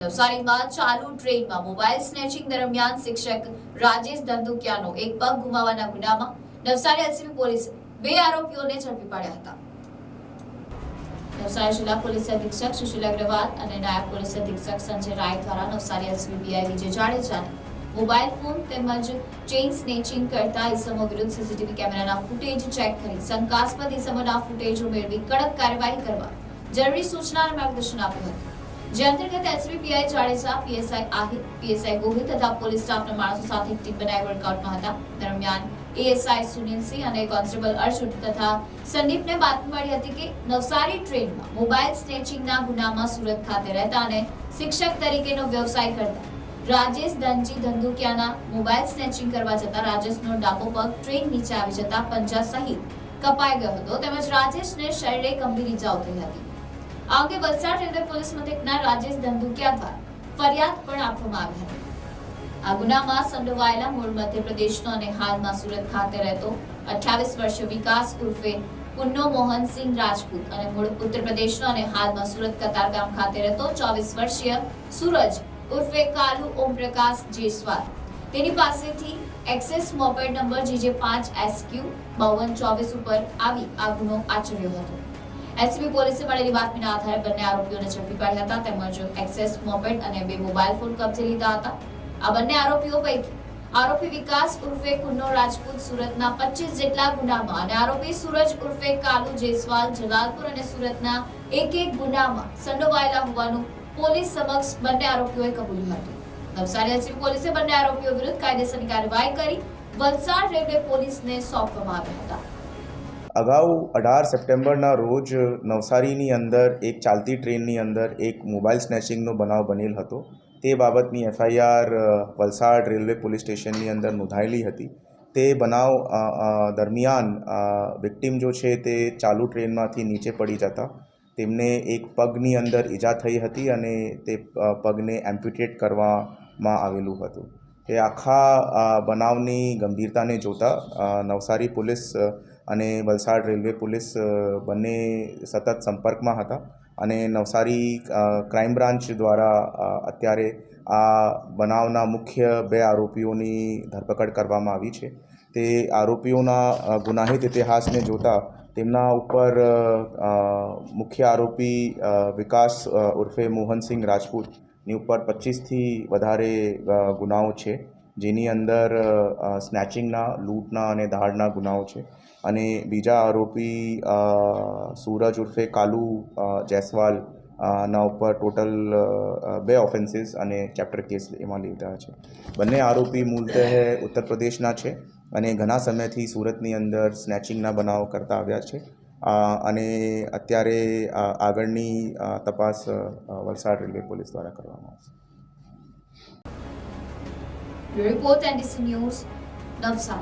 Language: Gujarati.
નવસારીમાં ચાલુ ટ્રેનમાં મોબાઈલ સ્નેચિંગ દરમિયાન શિક્ષક રાજેશ ધંધુકિયાનો એક પગ ગુમાવવાના ગુનામાં નવસારી એલસીબી પોલીસ બે આરોપીઓને ઝડપી પાડ્યા હતા. નવસારી જિલ્લા પોલીસ અધિક્ષક સુશીલ અગ્રવાલ અને નાયબ પોલીસ અધિક્ષક સંજય રાય દ્વારા નવસારી એલસીબી પીઆઈ વિજય જાડેજાને મોબાઈલ ફોન તેમજ ચેઇન સ્નેચિંગ કરતા ઇસમો વિરુદ્ધ સીસીટીવી કેમેરાના ફૂટેજ ચેક કરી શંકાસ્પદ ઇસમોના ફૂટેજો મેળવી કડક કાર્યવાહી કરવા જરૂરી સૂચના અને માર્ગદર્શન આપ્યું હતું. જે અંતર્ગત SPPI Jadeja PSI Ahir PSI Gohil તથા પોલીસ સ્ટાફના માણસો સાથે ટીમ બનાવી વર્કઆઉટમાં હતા. દરમિયાન એએસઆઈ સુનિલસિંહ અને કોન્સ્ટેબલ અર્જુન તથા સંદીપને બાતમી મળી હતી કે નવસારી ટ્રેનમાં મોબાઈલ સ્નેચિંગના ગુનામાં સુરત ખાતે રહેતા અને શિક્ષક તરીકેનો વ્યવસાય કરતા રાજેશ ધનજી ધંધુકિયાના મોબાઈલ સ્નેચિંગ કરવા જતા રાજેશનો ડાબો પગ ટ્રેન નીચે આવી જતા પંજા સહિત કપાઈ ગયો હતો. તેમજ રાજેશને શરીરે ગંભીર ઇજાઓ થઈ હતી. આ અંગે વલસાડ રેલવે પોલીસ મથકના રાજેશ ધંધુકિયા દ્વારા ફરિયાદ પણ આપવામાં આવી હતી. આ ગુનામાં સંડોવાયેલા મૂળ મધ્યપ્રદેશનો અને હાલમાં સુરત ખાતે રહેતો અઠ્યાવીસ વર્ષીય વિકાસ ઉર્ફે પુન્નો મોહનસિંહ રાજપૂત અને મૂળ ઉત્તર પ્રદેશનો અને હાલમાં સુરત કતારગામ ખાતે રહેતો ચોવીસ વર્ષીય સૂરજ ઉર્ફે કાલુ ઓમપ્રકાશ જેસવાલ. તેની પાસેથી એક્સેસ મોબાઈલ નંબર જીજે પાંચ એસક્યુ બાવન ચોવીસ ઉપર આવી આ ગુનો આચર્યો હતો. એલસીબી પોલીસે મળેલી બાતમીના આધારે બંને આરોપીઓને ઝડપી પાડ્યા હતા. તેમજ એક્સેસ મોપેડ અને બે મોબાઈલ ફોન કબજે લીધા હતા. આ બંને આરોપીઓ પૈકી આરોપી વિકાસ ઉર્ફે કુન્નો રાજપૂત સુરતના પચીસ જેટલા ગુનામાં અને આરોપી સુરજ ઉર્ફે કાલુ જયસ્વાલ જલાલપુર અને સુરતના એક એક ગુનામાં સંડોવાયેલા હોવાનું પોલીસ સમક્ષ બંને આરોપીઓએ કબૂલ્યું હતું. નવસારી એસીબી પોલીસે બંને આરોપીઓ વિરુદ્ધ કાયદેસરની કાર્યવાહી કરી વલસાડ રેલવે પોલીસને સોંપવામાં આવ્યા હતા. અગાઉ અઢાર સપ્ટેમ્બરના રોજ નવસારીની અંદર એક ચાલતી ટ્રેનની અંદર એક મોબાઈલ સ્નેચિંગનો બનાવ બનેલ હતો. તે બાબતની એફઆઈઆર વલસાડ રેલવે પોલીસ સ્ટેશનની અંદર નોંધાયેલી હતી. તે બનાવ દરમિયાન વિક્ટિમ જો છે તે ચાલુ ટ્રેનમાંથી નીચે પડી જતા. તેમને એક પગની અંદર ઈજા થઈ હતી અને તે પગને એમ્પ્યુટેટ કરવામાં આવેલું હતું. તે આખા બનાવની ગંભીરતાને જોતા નવસારી પોલીસ અને વલસાડ રેલવે પોલીસ બંને સતત સંપર્કમાં હતા અને નવસારી ક્રાઇમ બ્રાન્ચ દ્વારા અત્યારે આ બનાવના મુખ્ય બે આરોપીઓની ધરપકડ કરવામાં આવી છે. તે આરોપીઓના ગુનાહિત ઇતિહાસને જોતા તેમના ઉપર મુખ્ય આરોપી વિકાસ ઉર્ફે મોહનસિંહ રાજપૂતની ઉપર પચીસથી વધારે ગુનાઓ છે. જેની અંદર સ્નેચિંગના, લૂંટના અને દાળના ગુનાઓ છે. અને બીજા આરોપી સૂરજ ઉર્ફે કાલુ જયસ્વાલ ના ઉપર ટોટલ બે ઓફેન્સીસ અને ચેપ્ટર કેસ એમાં લીધા છે. બંને આરોપી મૂળતઃ ઉત્તર પ્રદેશના છે અને ઘણા સમયથી સુરતની અંદર સ્નેચિંગના બનાવો કરતા આવ્યા છે. અને અત્યારે આગળની તપાસ વલસાડ રેલવે પોલીસ દ્વારા કરવામાં આવશે. Your report and is news, Navsar.